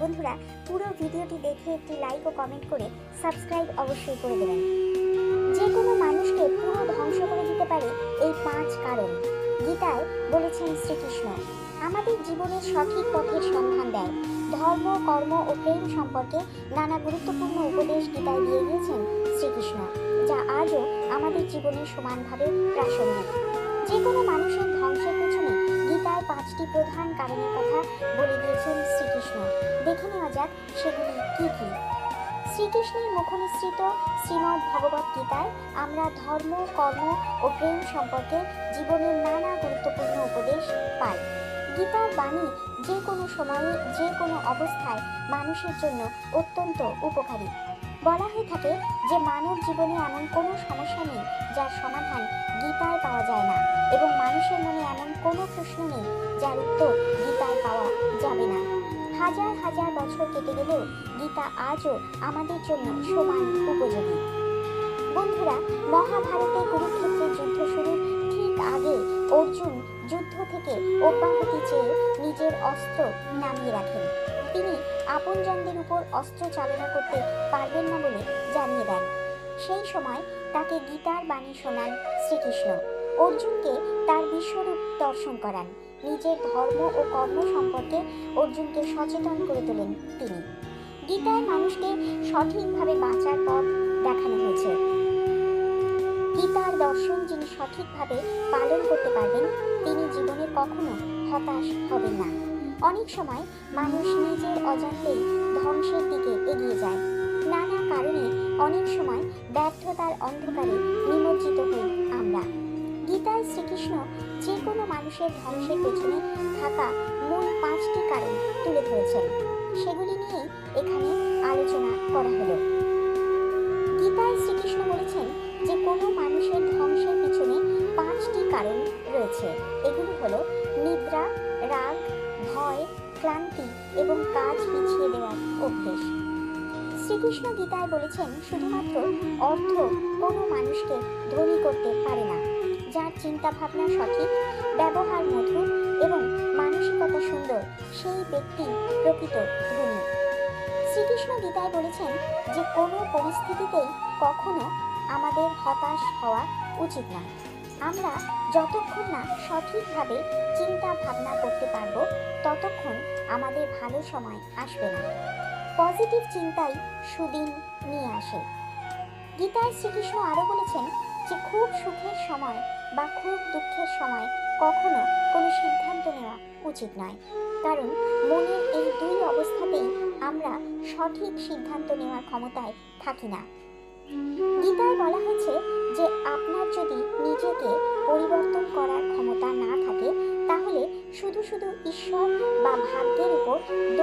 বন্ধুরা, পুরো ভিডিওটি দেখে একটি লাইক ও কমেন্ট করে সাবস্ক্রাইব অবশ্যই করে দেবেন। যে কোনো মানুষকে পুরো ধ্বংস করে দিতে পারে এই পাঁচ কারণ। গীতায় বলেছেন শ্রীকৃষ্ণ, আমাদের জীবনের সঠিক পথের সন্ধান দেয়। ধর্ম, কর্ম ও প্রেম সম্পর্কে নানা গুরুত্বপূর্ণ উপদেশ গীতায় দিয়ে গিয়েছেন শ্রীকৃষ্ণ, যা আজও আমাদের জীবনে সমানভাবে প্রাসঙ্গিক। যে কোনো মানুষের ধ্বংসের পেছনে গীতায় পাঁচটি প্রধান কারণের কথা বলে দিয়েছেন শ্রীকৃষ্ণ। দেখে নেওয়া যাক সেগুলি কি কি। শ্রীকৃষ্ণের মুখনিসৃত শ্রীমদ্ ভগবত গীতায় আমরা ধর্ম, কর্ম ও প্রেম সম্পর্কে জীবনের নানা গুরুত্বপূর্ণ উপদেশ পাই। গীতার বাণী যে কোনো সময়ে, যে কোনো অবস্থায় মানুষের জন্য অত্যন্ত উপকারী। বলা হয়ে থাকে যে মানব জীবনে এমন কোনো সমস্যা নেই যার সমাধান গীতায় পাওয়া যায় না এবং মানুষের মনে এমন কোনো প্রশ্ন নেই যার উত্তর গীতায় পাওয়া যাবে না। হাজার হাজার বছর কেটে গেলেও গীতা আজও আমাদের জন্য সমান উপযোগী। বন্ধুরা মহাভারতে কুরুক্ষেত্রের যুদ্ধ শুরুর ঠিক আগে অর্জুন যুদ্ধ থেকে অব্যাহতি চেয়ে নিজের অস্ত্র নামিয়ে রাখেন। তিনি আপনজনদের উপর অস্ত্র চালনা করতে পারবেন না বলে জানিয়ে দেন। সেই সময় তাকে গীতার বাণী শোনান শ্রীকৃষ্ণ। অর্জুনকে তার বিশ্বরূপ দর্শন করান। নিজের ধর্ম ও কর্ম সম্পর্কে অর্জুনকে সচেতন করে তোলেন তিনি। গীতায় মানুষকে সঠিকভাবে বাঁচার পথ দেখানো হয়েছে। গীতার দর্শন যিনি সঠিকভাবে পালন করতে পারবেন, তিনি জীবনে কখনো হতাশ হবেন না। অনেক সময় মানুষ নিজের অজান্তেই ধ্বংসের দিকে এগিয়ে যায়। নানা কারণে অনেক সময় ব্যর্থতার অন্ধকারে নিমজ্জিত হই আমরা। গীতায় শ্রীকৃষ্ণ যে কোনো মানুষের ধ্বংসের পেছনে থাকা মূল পাঁচটি কারণ তুলে ধরেছেন। সেগুলি নিয়েই এখানে আলোচনা করা হলো। গীতায় ক্লান্তি এবং কাজ পিছিয়ে দেওয়ার অভ্যেস। শ্রীকৃষ্ণ গীতায় বলেছেন, শুধুমাত্র অর্থ কোনো মানুষকে ধনী করতে পারে না। যার চিন্তা ভাবনা সঠিক, ব্যবহার মধুর এবং মানসিকতা সুন্দর, সেই ব্যক্তি প্রকৃত ধনী। শ্রীকৃষ্ণ গীতায় বলেছেন যে, কোনো পরিস্থিতিতেই কখনো আমাদের হতাশ হওয়া উচিত নয়। আমরা যতক্ষণ না সঠিকভাবে চিন্তা ভাবনা করতে পারব আমাদের ভালো সময় আসবে না। পজিটিভ চিন্তাই সুদিন নিয়ে আসে। গীতায় শ্রীকৃষ্ণ আরও বলেছেন যে খুব সুখের সময় বা খুব দুঃখের সময় কখনো কোনো সিদ্ধান্ত নেওয়া উচিত নয়। কারণ মনের এই দুই অবস্থাতেই আমরা সঠিক সিদ্ধান্ত নেওয়ার ক্ষমতায় থাকি না। গীতায় বলা হয়েছে যে আপনার যদি নিজেকে পরিবর্তন করার ক্ষমতা না থাকে, তাহলে শুধু শুধু ঈশ্বর বা ভাগ্যের thank you